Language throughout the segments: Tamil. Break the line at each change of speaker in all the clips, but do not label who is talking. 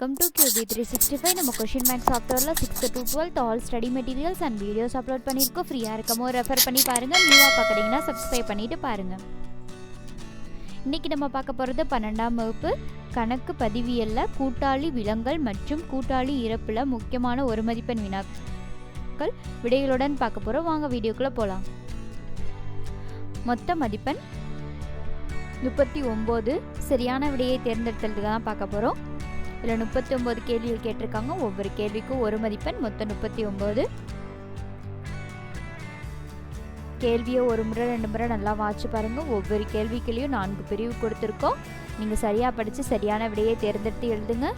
Come to QB three sixty five நம்ம கொஷின் மேக்ஸ் சாஃப்ட்வேரில் sixth to twelfth all study materials and videos upload பண்ணியிருக்கோம். ஃப்ரீயாக இருக்கமோ ரெஃபர் பண்ணி பாருங்கள் நியூவாக பார்க்குறீங்கன்னா சப்ஸ்கிரைப் பண்ணிவிட்டு பாருங்கள் இன்றைக்கி நம்ம பார்க்க போகிறது பன்னெண்டாம் வகுப்பு. கணக்கு பதிவியலில் கூட்டாளி விலங்கல் மற்றும் கூட்டாளி இறப்பில் முக்கியமான ஒரு மதிப்பெண் வினாக்கள் விடைகளுடன் பார்க்க போகிறோம் வாங்க வீடியோக்குள்ளே போகலாம் மொத்த மதிப்பெண் முப்பத்தி ஒம்பது. சரியான விடையை தேர்ந்தெடுத்ததுக்கு தான் பார்க்க போகிறோம் இதில் முப்பத்தி ஒம்பது கேள்விகள் கேட்டிருக்காங்க. ஒவ்வொரு கேள்விக்கும் ஒரு மதிப்பெண் மொத்தம் முப்பத்தி ஒம்பது கேள்வியை ஒரு முறை ரெண்டு முறை நல்லா வாட்சி பாருங்கள் ஒவ்வொரு கேள்விக்குள்ளேயும் நான்கு பிரிவு கொடுத்துருக்கோம். நீங்கள் சரியாக படித்து சரியான விடையை தேர்ந்தெடுத்து எழுதுங்க.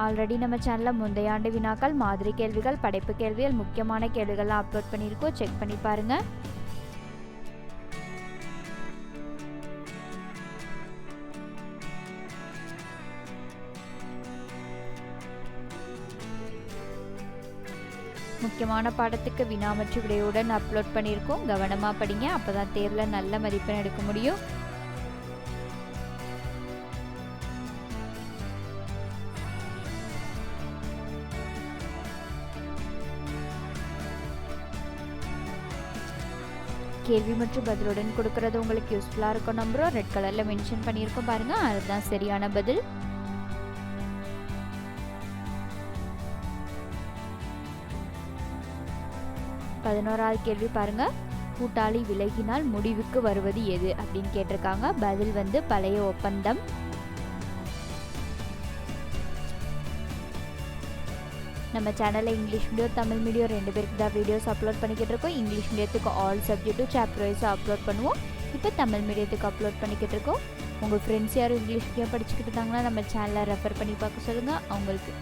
ஆல்ரெடி நம்ம சேனலில் முந்தைய ஆண்டு வினாக்கள் மாதிரி கேள்விகள் படைப்பு கேள்விகள் முக்கியமான கேள்விகள்லாம் அப்லோட் பண்ணியிருக்கோம். செக் பண்ணி பாருங்கள் முக்கியமான பாடத்துக்கு வினா மற்றும் விடையுடன் அப்லோட் பண்ணியிருக்கோம். கவனமாக படிங்க. அப்போ தான் தேர்வில் நல்ல மதிப்பெண் எடுக்க முடியும். கேள்வி மற்றும் பதிலுடன் கொடுக்கறது உங்களுக்கு யூஸ்ஃபுல்லாக இருக்கும் நம்புறோம். ரெட் கலரில் மென்ஷன் பண்ணியிருக்கோம் பாருங்கள் அதுதான் சரியான பதில். பதினோராவது கேள்வி பாருங்க. கூட்டாளி விலகினால் முடிவுக்கு வருவது எது அப்படின்னு கேட்டிருக்காங்க. பதில் வந்து பழைய ஒப்பந்தம். நம்ம சேனலில் இங்கிலீஷ் மீடியம் தமிழ் மீடியம் ரெண்டு பேருக்கு தான் வீடியோஸ் அப்லோட் பண்ணிக்கிட்டு இருக்கோம் இங்கிலீஷ் மீடியத்துக்கு ஆல் சப்ஜெக்ட்டும் சாப்டர் வைஸாக அப்லோட் பண்ணுவோம். இப்போ தமிழ் மீடியத்துக்கு அப்லோட் பண்ணிக்கிட்டு இருக்கோம் உங்கள் ஃப்ரெண்ட்ஸ் யாரும் இங்கிலீஷ் மீடியம் படிச்சுக்கிட்டு இருந்தாங்கன்னா நம்ம சேனலை ரெஃபர் பண்ணி பார்க்க சொல்லுங்கள் அவங்களுக்கு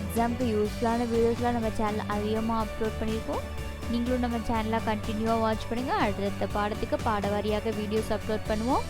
எக்ஸாமுக்கு யூஸ்ஃபுல்லான வீடியோஸ்லாம் நம்ம சேனல் அதிகமாக அப்லோட் பண்ணியிருக்கோம். நீங்களும் நம்ம சேனலை கண்டினியூவாக வாட்ச் பண்ணுங்கள் அடுத்தடுத்த பாடத்துக்கு பாடவாரியாக வீடியோஸ் அப்லோட் பண்ணுவோம்.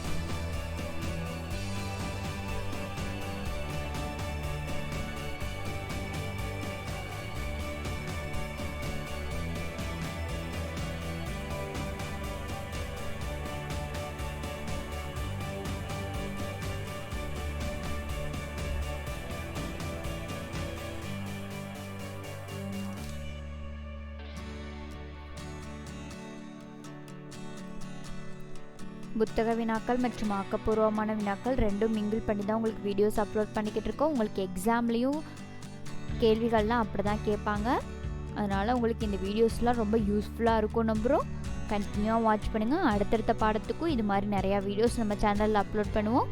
புத்தக வினாக்கள் மற்றும் ஆக்கப்பூர்வமான வினாக்கள் ரெண்டும் மிங்கிள் பண்ணி தான் உங்களுக்கு வீடியோஸ் அப்லோட் பண்ணிக்கிட்டு இருக்கோம். உங்களுக்கு எக்ஸாம்லேயும் கேள்விகள்லாம் அப்படி தான் கேட்பாங்க. அதனால் உங்களுக்கு இந்த வீடியோஸ்லாம் ரொம்ப யூஸ்ஃபுல்லாக இருக்கும் நம்புகிறோம் கண்டினியூவாக வாட்ச் பண்ணுங்கள் அடுத்தடுத்த பாடத்துக்கும் இது மாதிரி நிறையா வீடியோஸ் நம்ம சேனலில் அப்லோட் பண்ணுவோம்.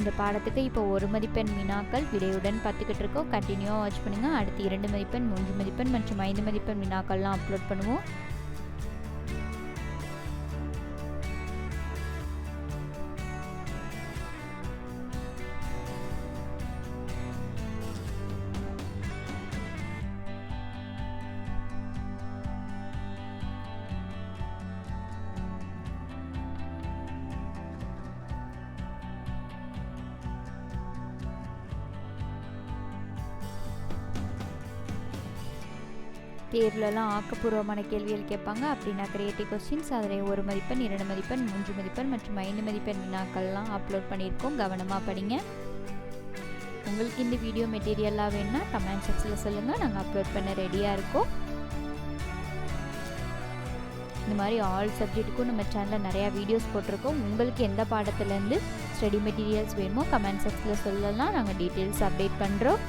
இந்த பாடத்துக்கு இப்போ ஒரு மதிப்பெண் வினாக்கள் விடையுடன் பார்த்துக்கிட்டு இருக்கோம். கண்டினியூவாக வாட்ச் பண்ணுங்கள் அடுத்து இரண்டு மதிப்பெண் மூன்று மதிப்பெண் மற்றும் ஐந்து மதிப்பெண் வினாக்கள்லாம் அப்லோட் பண்ணுவோம். தேர்வுலலாம் ஆக்கப்பூர்வமான கேள்விகள் கேட்பாங்க. அப்படின்னா கிரியேட்டிவ் கொஸ்டின்ஸ் அதில் ஒரு மதிப்பெண் இரண்டு மதிப்பெண் மூன்று மதிப்பெண் மற்றும் ஐந்து மதிப்பெண் வினாக்கள்லாம் அப்லோட் பண்ணியிருக்கோம். கவனமாக படிங்க. உங்களுக்கு இந்த வீடியோ மெட்டீரியல்லாம் வேணும்னா கமெண்ட் செக்ஷனில் சொல்லுங்கள் நாங்கள் அப்லோட் பண்ண ரெடியாக இருக்கோம். இந்த மாதிரி ஆல் சப்ஜெக்ட்டுக்கும் நம்ம சேனலில் நிறையா வீடியோஸ் போட்டிருக்கோம். உங்களுக்கு எந்த பாடத்துலேருந்து ஸ்டடி மெட்டீரியல்ஸ் வேணுமோ கமெண்ட் செக்ஷனில் சொல்லலாம். நாங்கள் டீட்டெயில்ஸ் அப்டேட் பண்ணுறோம்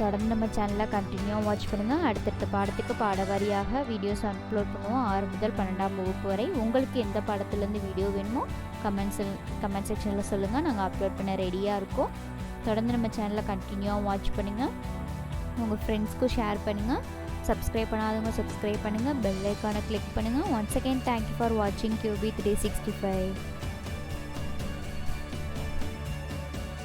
தொடர்ந்து நம்ம சேனலை கண்டினியூவாக வாட்ச் பண்ணுங்கள் அடுத்தடுத்த பாடத்துக்கு பாட வரியாக வீடியோஸ் அப்லோட் பண்ணுவோம். ஆறு முதல் பன்னெண்டாம் வகுப்பு வரை. உங்களுக்கு எந்த பாடத்துலேருந்து வீடியோ வேணுமோ கமெண்ட்ஸில் கமெண்ட் செக்ஷனில் சொல்லுங்கள் நாங்கள் அப்லோட் பண்ண ரெடியாக இருக்கோம். தொடர்ந்து நம்ம சேனலை கண்டினியூவாக வாட்ச் பண்ணுங்கள் உங்கள் ஃப்ரெண்ட்ஸ்க்கும் ஷேர் பண்ணுங்கள் சப்ஸ்கிரைப் பண்ணாதவங்க சப்ஸ்கிரைப் பண்ணுங்கள் பெல் ஐக்கானை கிளிக் பண்ணுங்கள் once again thank you for வாட்சிங் கியூபி த்ரீ சிக்ஸ்டி ஃபைவ்